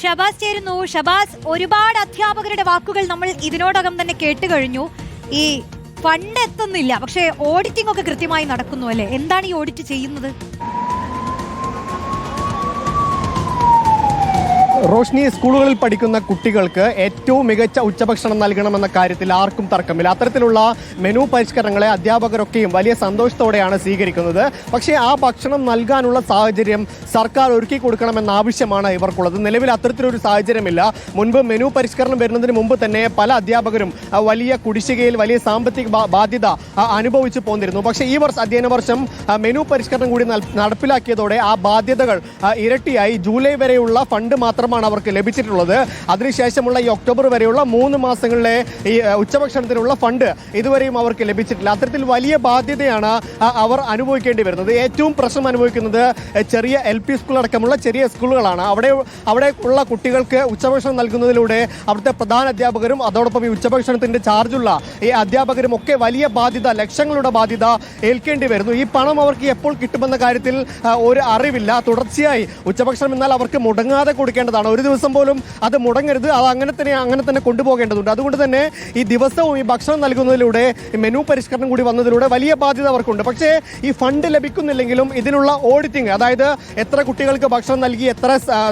ഷബാസ് ചേരുന്നു. ഷബാസ് ഒരുപാട് അധ്യാപകരുടെ വാക്കുകൾ നമ്മൾ ഇതിനോടകം തന്നെ കേട്ട് കഴിഞ്ഞു. ഈ ഫണ്ട് എത്തുന്നില്ല പക്ഷേ ഓഡിറ്റിംഗ് ഒക്കെ കൃത്യമായി നടക്കുന്നു അല്ലേ? എന്താണ് ഈ ഓഡിറ്റ് ചെയ്യുന്നത്? റോഷ്നി സ്കൂളുകളിൽ പഠിക്കുന്ന കുട്ടികൾക്ക് ഏറ്റവും മികച്ച ഉച്ചഭക്ഷണം നൽകണമെന്ന കാര്യത്തിൽ ആർക്കും തർക്കമില്ല. അത്തരത്തിലുള്ള മെനു പരിഷ്കരണങ്ങളെ അധ്യാപകരൊക്കെയും വലിയ സന്തോഷത്തോടെയാണ് സ്വീകരിക്കുന്നത്. പക്ഷേ ആ ഭക്ഷണം നൽകാനുള്ള സാഹചര്യം സർക്കാർ ഒരുക്കി കൊടുക്കണമെന്ന ആവശ്യമാണ് ഇവർക്കുള്ളത്. നിലവിൽ അത്തരത്തിലൊരു സാഹചര്യമില്ല. മുൻപ് മെനു പരിഷ്കരണം വരുന്നതിന് മുമ്പ് തന്നെ പല അധ്യാപകരും വലിയ കുടിശ്ശികയിൽ വലിയ സാമ്പത്തിക ബാധ്യത അനുഭവിച്ച് പോന്നിരുന്നു. പക്ഷേ ഈ വർഷം അധ്യയന വർഷം മെനു പരിഷ്കരണം കൂടി നടപ്പിലാക്കിയതോടെ ആ ബാധ്യതകൾ ഇരട്ടിയായി. ജൂലൈ വരെയുള്ള ഫണ്ട് മാത്രമാണ് അവർക്ക് ലഭിച്ചിട്ടുള്ളത്. അതിനുശേഷമുള്ള ഈ ഒക്ടോബർ വരെയുള്ള മൂന്ന് മാസങ്ങളിലെ ഈ ഉച്ചഭക്ഷണത്തിനുള്ള ഫണ്ട് ഇതുവരെയും അവർക്ക് ലഭിച്ചിട്ടില്ല. അത്തരത്തിൽ വലിയ ബാധ്യതയാണ് അവർ അനുഭവിക്കേണ്ടി വരുന്നത്. ഏറ്റവും പ്രശ്നം അനുഭവിക്കുന്നത് ചെറിയ എൽ പി സ്കൂൾ അടക്കമുള്ള ചെറിയ സ്കൂളുകളാണ്. അവിടെ അവിടെ ഉള്ള കുട്ടികൾക്ക് ഉച്ചഭക്ഷണം നൽകുന്നതിലൂടെ അവിടുത്തെ പ്രധാന അധ്യാപകരും അതോടൊപ്പം ഈ ഉച്ചഭക്ഷണത്തിന്റെ ചാർജുള്ള ഈ അധ്യാപകരും ഒക്കെ വലിയ ബാധ്യത ലക്ഷങ്ങളുടെ ബാധ്യത ഏൽക്കേണ്ടി വരുന്നു. ഈ പണം അവർക്ക് എപ്പോൾ കിട്ടുമെന്ന കാര്യത്തിൽ ഒരു അറിവില്ല. തുടർച്ചയായി ഉച്ചഭക്ഷണം എന്നാൽ അവർക്ക് മുടങ്ങാതെ കൊടുക്കേണ്ടതാണ്. ഒരു ദിവസം പോലും അത് മുടങ്ങരുത്. അത് അങ്ങനെ തന്നെ അങ്ങനെ തന്നെ കൊണ്ടുപോകേണ്ടതുണ്ട്. അതുകൊണ്ട് തന്നെ ഈ ദിവസവും ഈ ഭക്ഷണം നൽകുന്നതിലൂടെ മെനു പരിഷ്കരണം കൂടി വന്നതിലൂടെ വലിയ ബാധ്യത അവർക്കുണ്ട്. പക്ഷേ ഈ ഫണ്ട് ലഭിക്കുന്നില്ലെങ്കിലും ഇതിനുള്ള ഓഡിറ്റിംഗ് അതായത് എത്ര കുട്ടികൾക്ക് ഭക്ഷണം നൽകി എത്ര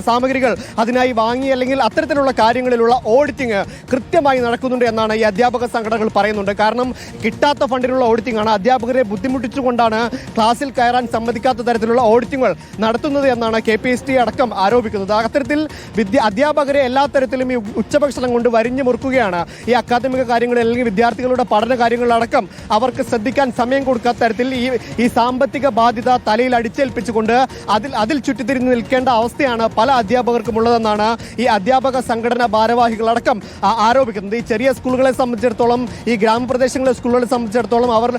സാമഗ്രികൾ അതിനായി വാങ്ങി അല്ലെങ്കിൽ അത്തരത്തിലുള്ള കാര്യങ്ങളിലുള്ള ഓഡിറ്റിംഗ് കൃത്യമായി നടക്കുന്നുണ്ട് എന്നാണ് ഈ അധ്യാപക സംഘടനകൾ പറയുന്നുണ്ട്. കാരണം കിട്ടാത്ത ഫണ്ടിനുള്ള ഓഡിറ്റിംഗ് ആണ്. അധ്യാപകരെ ബുദ്ധിമുട്ടിച്ചുകൊണ്ടാണ് ക്ലാസ്സിൽ കയറാൻ സമ്മതിക്കാത്ത തരത്തിലുള്ള ഓഡിറ്റിംഗുകൾ നടത്തുന്നത് എന്നാണ് കെ പി എസ് ടി അടക്കം ആരോപിക്കുന്നത്. അത്തരത്തിൽ വിദ്യ അധ്യാപകരെ എല്ലാ തരത്തിലും ഈ ഉച്ചഭക്ഷണം കൊണ്ട് വരിഞ്ഞു മുറുക്കുകയാണ്. ഈ അക്കാദമിക കാര്യങ്ങളിൽ അല്ലെങ്കിൽ വിദ്യാർത്ഥികളുടെ പഠന കാര്യങ്ങളടക്കം അവർക്ക് ശ്രദ്ധിക്കാൻ സമയം കൊടുക്കാത്ത തരത്തിൽ ഈ ഈ സാമ്പത്തിക ബാധ്യത തലയിൽ അടിച്ചേൽപ്പിച്ചുകൊണ്ട് അതിൽ അതിൽ ചുറ്റിത്തിരിഞ്ഞ് നിൽക്കേണ്ട അവസ്ഥയാണ് പല അധ്യാപകർക്കും ഉള്ളതെന്നാണ് ഈ അധ്യാപക സംഘടനാ ഭാരവാഹികളടക്കം ആരോപിക്കുന്നത്. ഈ ചെറിയ സ്കൂളുകളെ സംബന്ധിച്ചിടത്തോളം ഈ ഗ്രാമപ്രദേശങ്ങളിലെ സ്കൂളുകളെ സംബന്ധിച്ചിടത്തോളം അവർ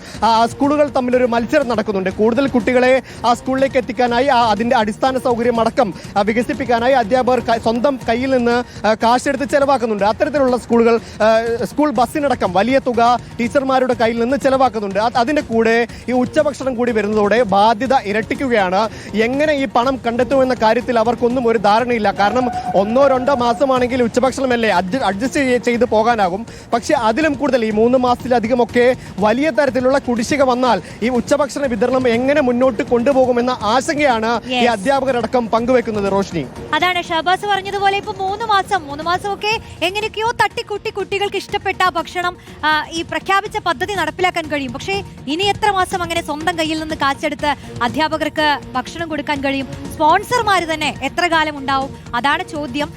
സ്കൂളുകൾ തമ്മിലൊരു മത്സരം നടക്കുന്നുണ്ട്. കൂടുതൽ കുട്ടികളെ ആ സ്കൂളിലേക്ക് എത്തിക്കാനായി അതിന്റെ അടിസ്ഥാന സൗകര്യം അടക്കം വികസിപ്പിക്കാനായി അധ്യാപകർ സ്വന്തം കയ്യിൽ നിന്ന് കാശെടുത്ത് ചെലവാക്കുന്നുണ്ട്. അത്തരത്തിലുള്ള സ്കൂളുകൾ സ്കൂൾ ബസ്സിനടക്കം വലിയ തുക ടീച്ചർമാരുടെ കയ്യിൽ നിന്ന് ചെലവാക്കുന്നുണ്ട്. അതിന്റെ അതിന്റെ കൂടെ ഈ ഉച്ചഭക്ഷണം കൂടി വരുന്നതോടെ ബാധ്യത ഇരട്ടിക്കുകയാണ്. എങ്ങനെ ഈ പണം കണ്ടെത്തുമെന്ന കാര്യത്തിൽ അവർക്കൊന്നും ഒരു ധാരണയില്ല. കാരണം ഒന്നോ രണ്ടോ മാസമാണെങ്കിൽ ഉച്ചഭക്ഷണമല്ലേ അഡ്ജ- അഡ്ജസ്റ്റ് ചെയ്ത് പോകാനാകും. പക്ഷേ അതിലും കൂടുതൽ ഈ മൂന്ന് മാസത്തിലധികമൊക്കെ വലിയ തരത്തിലുള്ള കുടിശ്ശിക വന്നാൽ ഈ ഉച്ചഭക്ഷണ വിതരണം എങ്ങനെ മുന്നോട്ട് കൊണ്ടുപോകുമെന്ന ആശങ്കയാണ് ഈ. അധ്യാപകരടക്കം പങ്കുവെക്കുന്നത് റോഷ്നി. അതാണ് ഷഹബാസ് പറഞ്ഞതുപോലെ ഇപ്പൊ മൂന്ന് മാസം മൂന്ന് മാസമൊക്കെ എങ്ങനെയൊക്കെയോ തട്ടിക്കുട്ടി കുട്ടികൾക്ക് ഇഷ്ടപ്പെട്ട ഭക്ഷണം ഈ പ്രഖ്യാപിച്ച പദ്ധതി നടപ്പിലാക്കാൻ കഴിയും. പക്ഷേ ഇനി എത്ര മാസം അങ്ങനെ സ്വന്തം കയ്യിൽ നിന്ന് കാച്ചെടുത്ത് അധ്യാപകർക്ക് ഭക്ഷണം കൊടുക്കാൻ കഴിയും? സ്പോൺസർമാർ തന്നെ എത്ര കാലം ഉണ്ടാവും? അതാണ് ചോദ്യം.